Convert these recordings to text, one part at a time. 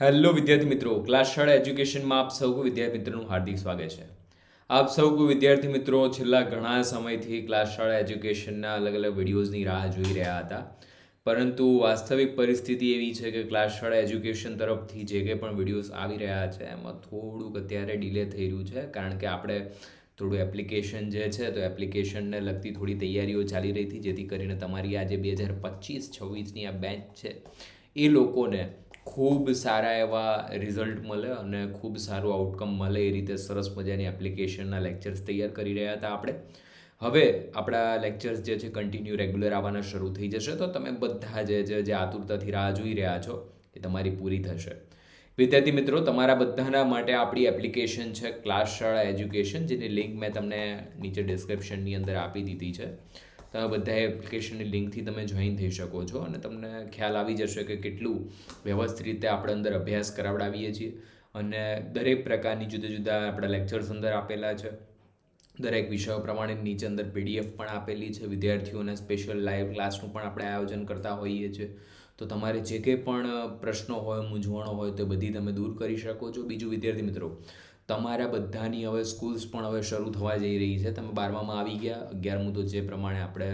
Hello વિદ્યાર્થી મિત્રો class શાળા એજ્યુકેશનમાં આપ સૌ વિદ્યાર્થી મિત્રોનું હાર્દિક સ્વાગત છે. આપ સૌ વિદ્યાર્થી મિત્રો, છેલ્લા ઘણા સમયથી ક્લાસ શાળા એજ્યુકેશનના અલગ અલગ વિડીયોઝની રાહ જોઈ રહ્યા હતા. પરંતુ વાસ્તવિક પરિસ્થિતિ એવી છે કે ક્લાસ શાળા એજ્યુકેશન તરફથી જે કંઈ પણ વિડીયોઝ આવી રહ્યા છે, એમાં થોડુંક અત્યારે ડિલે થઈ રહ્યું છે. કારણ કે આપણે થોડું એપ્લિકેશન જે છે, તો એપ્લિકેશનને લગતી થોડી તૈયારીઓ ચાલી રહી હતી, જેથી કરીને તમારી આજે બે હજાર પચીસ છવ્વીસની આ બેચ છે, એ લોકોને ખૂબ સારા એવા રિઝલ્ટ મળે અને ખૂબ સારું આઉટકમ મળે એ રીતે સરસ મજાની એપ્લિકેશનના લેક્ચર્સ તૈયાર કરી રહ્યા હતા આપણે. હવે આપણા લેક્ચર્સ જે છે કન્ટિન્યુ રેગ્યુલર આવવાના શરૂ થઈ જશે. તો તમે બધા જે જે આતુરતાથી રાહ જોઈ રહ્યા છો એ તમારી પૂરી થશે. વિદ્યાર્થી મિત્રો, તમારા બધાના માટે આપણી એપ્લિકેશન છે, ક્લાસ શાળા એજ્યુકેશન જેની લિંક મેં તમને નીચે ડિસ્ક્રિપ્શનની અંદર આપી દીધી છે. તમે બધા એપ્લિકેશનની લિંકથી તમે જોઈન થઈ શકો છો અને તમને ખ્યાલ આવી જશે કે કેટલું વ્યવસ્થિત રીતે આપણે અંદર અભ્યાસ કરાવડાવીએ છીએ. અને દરેક પ્રકારની જુદા જુદા આપણા લેક્ચર્સ અંદર આપેલા છે. દરેક વિષયો પ્રમાણે નીચે અંદર પીડીએફ પણ આપેલી છે. વિદ્યાર્થીઓને સ્પેશિયલ લાઈવ ક્લાસનું પણ આપણે આયોજન કરતા હોઈએ છીએ. તો તમારે જે કંઈ પણ પ્રશ્નો હોય, મૂંઝવણો હોય, તો બધી તમે દૂર કરી શકો છો. બીજું વિદ્યાર્થી મિત્રો તમારા બધાની હવે સ્કૂલ્સ પણ હવે શરૂ થવા જઈ રહી છે. તમે બારમામાં આવી ગયા. અગિયારમું તો જે પ્રમાણે આપણે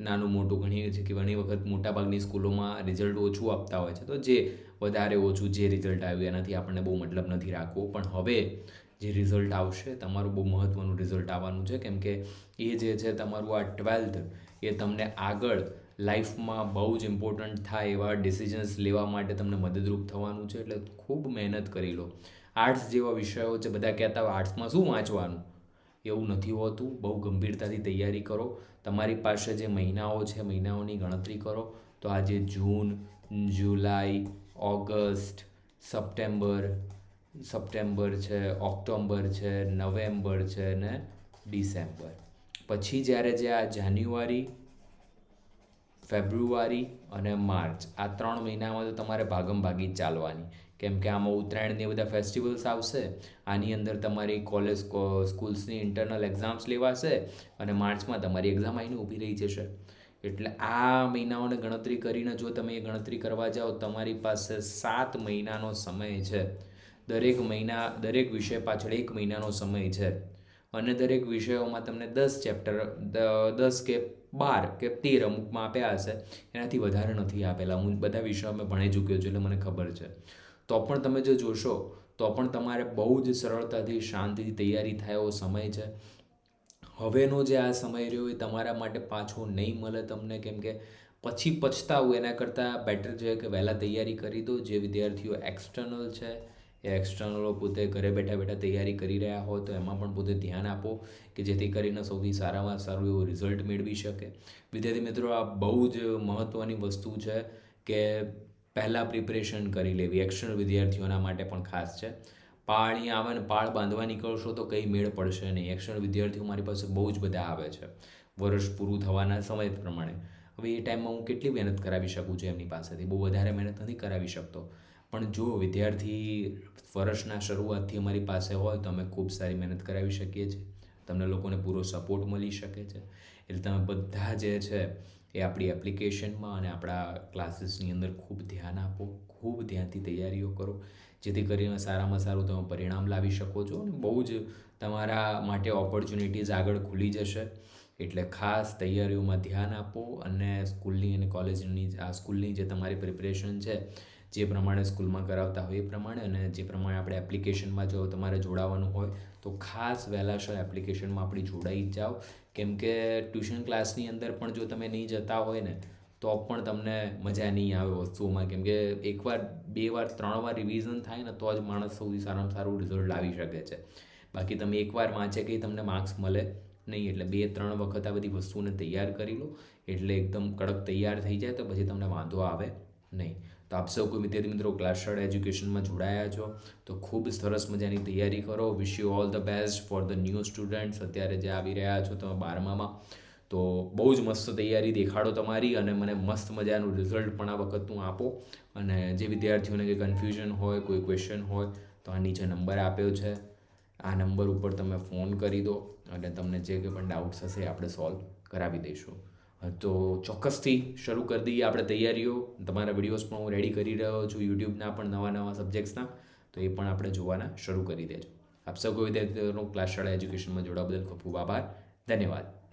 નાનું મોટું ઘણી કે ઘણી વખત મોટાભાગની સ્કૂલોમાં રિઝલ્ટ ઓછું આપતા હોય છે. તો જે વધારે ઓછું જે રિઝલ્ટ આવ્યું એનાથી આપણને બહુ મતલબ નથી રાખવો. પણ હવે જે રિઝલ્ટ આવશે, તમારું બહુ મહત્ત્વનું રિઝલ્ટ આવવાનું છે. કેમ કે એ જે છે તમારું આ ટ્વેલ્થ એ તમને આગળ લાઈફમાં બહુ જ ઇમ્પોર્ટન્ટ થાય એવા ડિસિઝન્સ લેવા માટે તમને મદદરૂપ થવાનું છે. એટલે ખૂબ મહેનત કરી લો. આર્ટ્સ જેવા વિષયો છે, બધા કહેતા હોય, આર્ટ્સમાં શું વાંચવાનું? એવું નથી હોતું. બહુ ગંભીરતાથી તૈયારી કરો. તમારી પાસે જે મહિનાઓ છે, મહિનાઓની ગણતરી કરો. તો આજે June, July, August, September September છે, ઓક્ટોમ્બર છે, નવેમ્બર છે ને ડિસેમ્બર. પછી જ્યારે જે આ જાન્યુઆરી ફેબ્રુઆરી અને માર્ચ. આ ત્રણ મહિનામાં તો તમારે ભાગમ ભાગી ચાલવાની. કેમ કે આમાં ઉત્તરાયણ ને બધા ફેસ્ટિવલ્સ આવશે. આની અંદર તમારી કોલેજ સ્કૂલ્સની ઇન્ટરનલ એક્ઝામ્સ લેવાશે અને માર્ચમાં તમારી એક્ઝામ આવીને ઊભી રહી જશે. એટલે આ મહિનાઓને ગણતરી કરીને જો તમે એ ગણતરી કરવા જાઓ, તમારી પાસે સાત મહિનાનો સમય છે. દરેક મહિના, દરેક વિષય પાછળ એક મહિનાનો સમય છે. અને દરેક વિષયોમાં તમને દસ ચેપ્ટર દસ કે બાર કે તેર અમુકમાં આપ્યા હશે. એનાથી વધારે નથી આપેલા. હું બધા વિષયો મેં ભણી ચૂક્યો છું એટલે મને ખબર છે. તો પણ તમે જો જોશો, તો પણ તમારે બહુ જ સરળતાથી, શાંતિથી તૈયારી થાય એવો સમય છે. હવેનો જે આ સમય રહ્યો એ તમારા માટે પાછો નહીં મળે તમને કેમ કે પછી પછતાવું. એના કરતાં બેટર છે કે વહેલા તૈયારી કરી દો. જે વિદ્યાર્થીઓ એક્સટર્નલ છે એ એક્સટર્નલો પોતે ઘરે બેઠા બેઠા તૈયારી કરી રહ્યા હોય તો એમાં પણ પોતે ધ્યાન આપો કે જેથી કરીને સૌથી સારામાં સારું એવું રિઝલ્ટ મેળવી શકે. વિદ્યાર્થી મિત્રો, આ બહુ જ મહત્ત્વની વસ્તુ છે કે પહેલાં પ્રિપરેશન કરી લેવી. એક્સટર્નલ વિદ્યાર્થીઓના માટે પણ ખાસ છે. પાણી આવે ને પાળ બાંધવા નીકળશો તો કંઈ મેળ પડશે નહીં. એક્સટર્નલ વિદ્યાર્થીઓ મારી પાસે બહુ જ બધા આવે છે. વર્ષ પૂરું થવાના સમય પ્રમાણે. હવે એ ટાઈમમાં હું કેટલી મહેનત કરાવી શકું છું એમની પાસેથી? બહુ વધારે મહેનત નથી કરાવી શકતો. પણ જો વિદ્યાર્થી વર્ષના શરૂઆતથી અમારી પાસે હોય તો અમે ખૂબ સારી મહેનત કરાવી શકીએ છીએ. તમને લોકોને પૂરો સપોર્ટ મળી શકે છે. એટલે તમે બધા જે છે એ આપણી એપ્લિકેશનમાં અને આપણા ક્લાસીસની અંદર ખૂબ ધ્યાન આપો, ખૂબ ધ્યાનથી તૈયારીઓ કરો. જેથી કરીને સારામાં સારું તમે પરિણામ લાવી શકો છો અને બહુ જ તમારા માટે ઓપોર્ચ્યુનિટીઝ આગળ ખુલી જશે. એટલે ખાસ તૈયારીઓમાં ધ્યાન આપો અને સ્કૂલની અને કોલેજની આ સ્કૂલની જે તમારી પ્રિપરેશન છે જે પ્રમાણે સ્કૂલમાં કરાવતા હોય એ પ્રમાણે અને જે પ્રમાણે આપણે એપ્લિકેશનમાં જો તમારે જોડાવાનું હોય, તો ખાસ વહેલાસર એપ્લિકેશનમાં આપણી જોડાઈ જાઓ. કેમ કે ટ્યુશન ક્લાસની અંદર પણ જો તમે નહીં જતા હોય ને, તો પણ તમને મજા નહીં આવે વસ્તુઓમાં. કેમ કે એકવાર, બે વાર, ત્રણ વાર રિવિઝન થાય ને, તો જ માણસ સૌથી સારામાં સારું રિઝલ્ટ લાવી શકે છે. બાકી તમે એકવાર વાંચે કે તમને માર્ક્સ મળે નહીં, એટલે બે, ત્રણ વખત આ બધી વસ્તુઓને તૈયાર કરી લો. એટલે એકદમ કડક તૈયાર થઈ જાય તો પછી તમને વાંધો આવે નહીં. તો આપ સૌ કોઈ વિદ્યાર્થી મિત્રો ક્લાસ એજ્યુકેશનમાં જોડાયા છો, તો ખૂબ સરસ મજાની તૈયારી કરો. Wish you all the best for the new students અત્યારે જે આવી રહ્યા છો તમે બારમામાં, તો બહુ જ મસ્ત તૈયારી દેખાડો તમારી અને મને મસ્ત મજાનું રિઝલ્ટ પણ આ વખતનું આપો. અને જે વિદ્યાર્થીઓને કંઈ કન્ફ્યુઝન હોય, કોઈ ક્વેશ્ચન હોય, તો આ નીચે નંબર આપ્યો છે. આ નંબર ઉપર તમે ફોન કરી દો અને તમને જે કંઈ પણ ડાઉટ્સ હશે આપણે સોલ્વ કરાવી દઈશું. તો ચોક્કસથી શરૂ કરી દઈએ આપણે તૈયારીઓ. તમારા વિડીયોઝ પણ હું રેડી કરી રહ્યો છું યુટ્યુબના પણ નવા નવા સબ્જેક્ટ્સના તો એ પણ આપણે જોવાના શરૂ કરી દેજો. આપ સૌ કોઈ વિદ્યાર્થીઓનો ક્લાસ શાળા એજ્યુકેશનમાં જોડાવા બદલ ખૂબ ખૂબ આભાર. ધન્યવાદ.